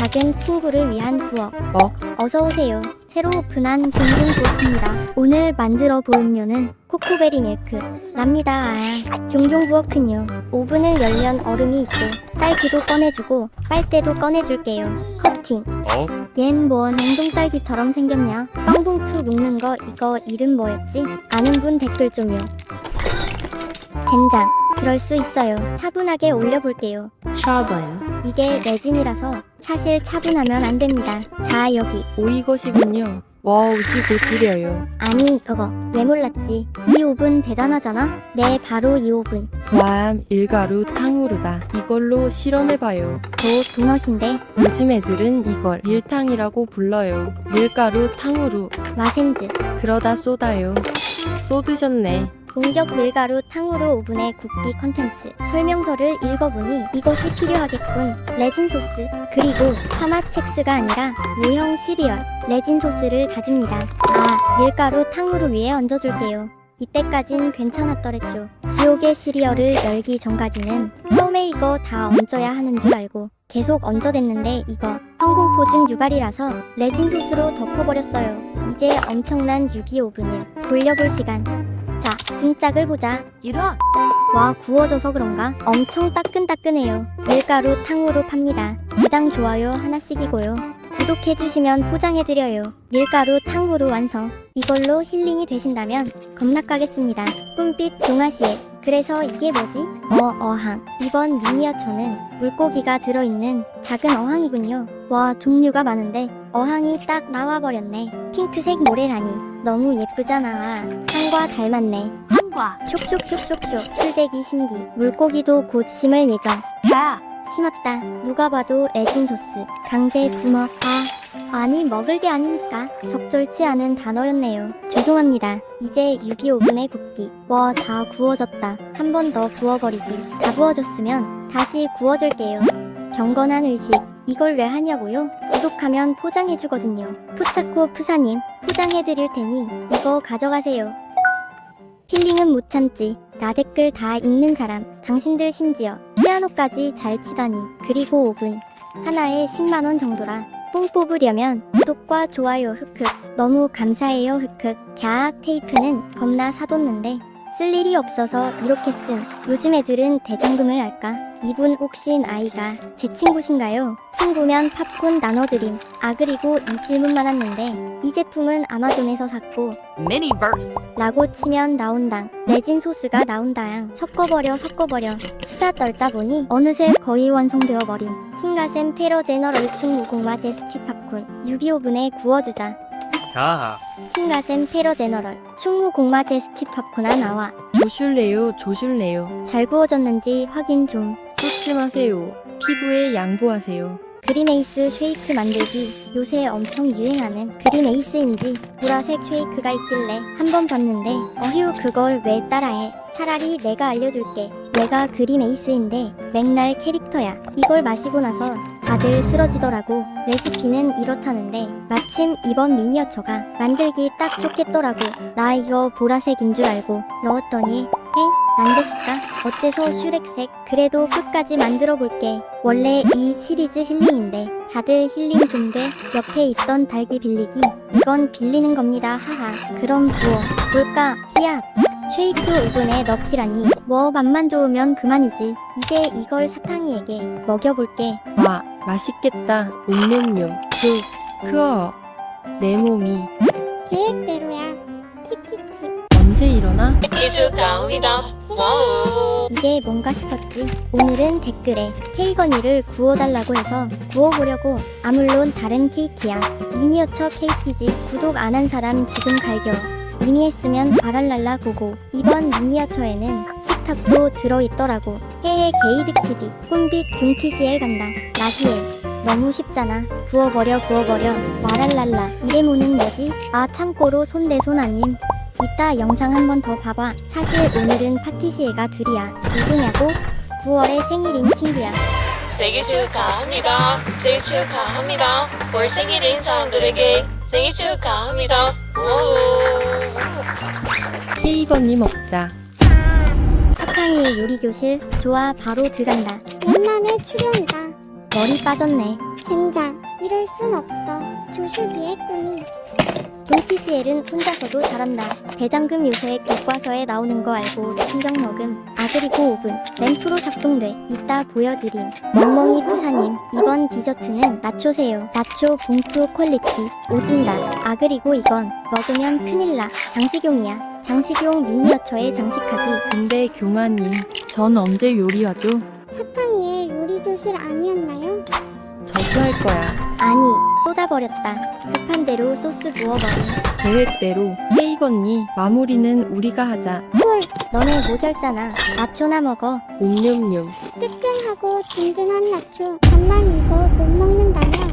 작은 친구를 위한 부엌. 뭐? 어서 오세요. 새로 오픈한 공동 부엌입니다. 오늘 만들어 볼 음료는 코코베리 밀크. 랍니다. 아, 종종 부엌은요. 오븐을 열면 얼음이 있고 딸기도 꺼내주고 빨대도 꺼내줄게요. 커팅. 어? 얜뭐 냉동 딸기처럼 생겼냐? 빵봉투 묶는 거 이거 이름 뭐였지? 아는 분 댓글 좀요. 젠장. 그럴 수 있어요. 차분하게 올려볼게요. 샤바요. 이게 레진이라서 사실 차분하면 안 됩니다. 자 여기 오이것이군요. 와 오지고 지려요. 아니 그거 왜 몰랐지? 이 오븐 대단하잖아? 네 바로 이 오븐. 와 밀가루 탕후루다. 이걸로 실험해봐요. 저 도넛인데 요즘 애들은 이걸 밀탕이라고 불러요. 밀가루 탕후루. 와센즈 그러다 쏟아요. 쏟으셨네. 공격 밀가루 탕후루 오븐의 굽기 컨텐츠. 설명서를 읽어보니 이것이 필요하겠군. 레진 소스 그리고 파마첵스가 아니라 모형 시리얼 레진 소스를 다 줍니다. 아 밀가루 탕후루 위에 얹어줄게요. 이때까진 괜찮았더랬죠. 지옥의 시리얼을 열기 전까지는 처음에 이거 다 얹어야 하는 줄 알고 계속 얹어댔는데 이거 성공 포증 유발이라서 레진 소스로 덮어버렸어요. 이제 엄청난 유기 오븐을 돌려볼 시간. 자, 등짝을 보자. 이런. 와, 구워져서 그런가? 엄청 따끈따끈해요. 밀가루 탕후루 팝니다. 대당 좋아요 하나씩이고요. 구독해주시면 포장해드려요. 밀가루 탕후루 완성. 이걸로 힐링이 되신다면 겁나 까겠습니다. 뿜빛 종아시에. 그래서 이게 뭐지? 어, 어항. 이번 미니어처는 물고기가 들어있는 작은 어항이군요. 와, 종류가 많은데 어항이 딱 나와버렸네. 핑크색 모래라니. 너무 예쁘잖아. 상과 닮았네. 한과. 쇽쇽쇽쇽쇽. 풀대기 심기. 물고기도 곧 심을 예정. 야. 심었다. 누가 봐도 레진 소스. 강제 부먹 아. 아니 먹을 게 아니니까 적절치 않은 단어였네요. 죄송합니다. 이제 유비 오븐에 굽기. 와 다 구워졌다. 한 번 더 구워버리기. 다 구워졌으면 다시 구워줄게요. 경건한 의식 이걸 왜 하냐고요? 구독하면 포장해주거든요 포차코 푸사님 포장해드릴 테니 이거 가져가세요 힐링은 못 참지. 나 댓글 다 읽는 사람. 당신들 심지어 피아노까지 잘 치다니. 그리고 5분. 하나에 10만원 정도라. 뽕 뽑으려면 구독과 좋아요 흑흑. 너무 감사해요 흑흑. 갸악 테이프는 겁나 사뒀는데 쓸 일이 없어서 이렇게 쓴. 요즘 애들은 대장금을 알까? 이분 혹시 아이가 제 친구신가요? 친구면 팝콘 나눠드림. 아 그리고 이 질문만 왔는데 이 제품은 아마존에서 샀고 미니버스. 라고 치면 나온당. 레진 소스가 나온다양. 섞어버려 섞어버려. 수다 떨다 보니 어느새 거의 완성되어 버린 킹가셈 페러 제너럴 충무공마 제스티 팝콘. 유비 오븐에 구워주자. 야, 킹가셈 페러 제너럴 충무 공마 제스티 팝콘아 나와. 조슐래요? 조슐래요. 잘 구워졌는지 확인 좀 조심하세요. 피부에 양보하세요. 그리메이스 쉐이크 만들기 요새 엄청 유행하는 그리메이스인지 보라색 쉐이크가 있길래 한번 봤는데 어휴 그걸 왜 따라해 차라리 내가 알려줄게 내가 그리메이스인데 맥날 캐릭터야 이걸 마시고 나서 다들 쓰러지더라고 레시피는 이렇다는데 마침 이번 미니어처가 만들기 딱 좋겠더라고 나 이거 보라색인 줄 알고 넣었더니 엥? 안 됐을까? 어째서 슈렉색? 그래도 끝까지 만들어 볼게. 원래 이 시리즈 힐링인데 다들 힐링 좀 돼. 옆에 있던 달기 빌리기. 이건 빌리는 겁니다. 하하. 그럼 부어. 뭘까? 피압. 쉐이크 오븐에 넣기라니. 뭐 맛만 좋으면 그만이지. 이제 이걸 사탕이에게 먹여볼게. 와 맛있겠다. 음료요. 그 크어 내 몸이 계획대로야. 키키키. 언제 일어나? 이게 뭔가 싶었지. 오늘은 댓글에 케이건이를 구워달라고 해서 구워보려고. 아 물론 다른 케이크야. 미니어처 케이크지. 구독 안 한 사람 지금 갈겨. 이미 했으면 바랄랄라 고고. 이번 미니어처에는 식탁도 들어있더라고. 헤헤 게이득 TV. 꿈빛 둠키시엘 간다. 나시엘. 너무 쉽잖아. 구워버려 구워버려. 말할랄라. 이레모는 뭐지? 아 참고로 손대손 아님. 이따 영상 한 번 더 봐봐. 사실 오늘은 파티시에가 둘이야. 누구냐고? 9월에 생일인 친구야. 생일 축하합니다. 생일 축하합니다. 올 생일인 사람들에게 생일 축하합니다. 와우. 케이건이 먹자. 사탕이의 요리교실. 좋아, 바로 들어간다. 옛날에 출연이다. 머리 빠졌네. 젠장. 순 없어. 조슈기의 꿈이. 돈티시엘은 혼자서도 잘한다. 대장금 요새 교과서에 나오는 거 알고 충격 먹음. 아 그리고 오븐. 램프로 작동돼. 이따 보여드림. 멍멍이 부사님. 이번 디저트는 나초세요. 나초 봉투 퀄리티. 오진다. 아 그리고 이건 먹으면 큰일 나. 장식용이야. 장식용 미니어처에 장식하기. 근데 교마님, 전 언제 요리하죠? 사탕이의 요리 교실 아니었나요? 저도 할 거야. 아니, 쏟아버렸다. 급한 대로 소스 부어버림. 계획대로. 헤이건니 마무리는 우리가 하자. 헐, 너네 모절잖아. 나초나 먹어. 옴뇸뇸. 뜨끈하고 든든한 나초. 밥만 이거 못 먹는다면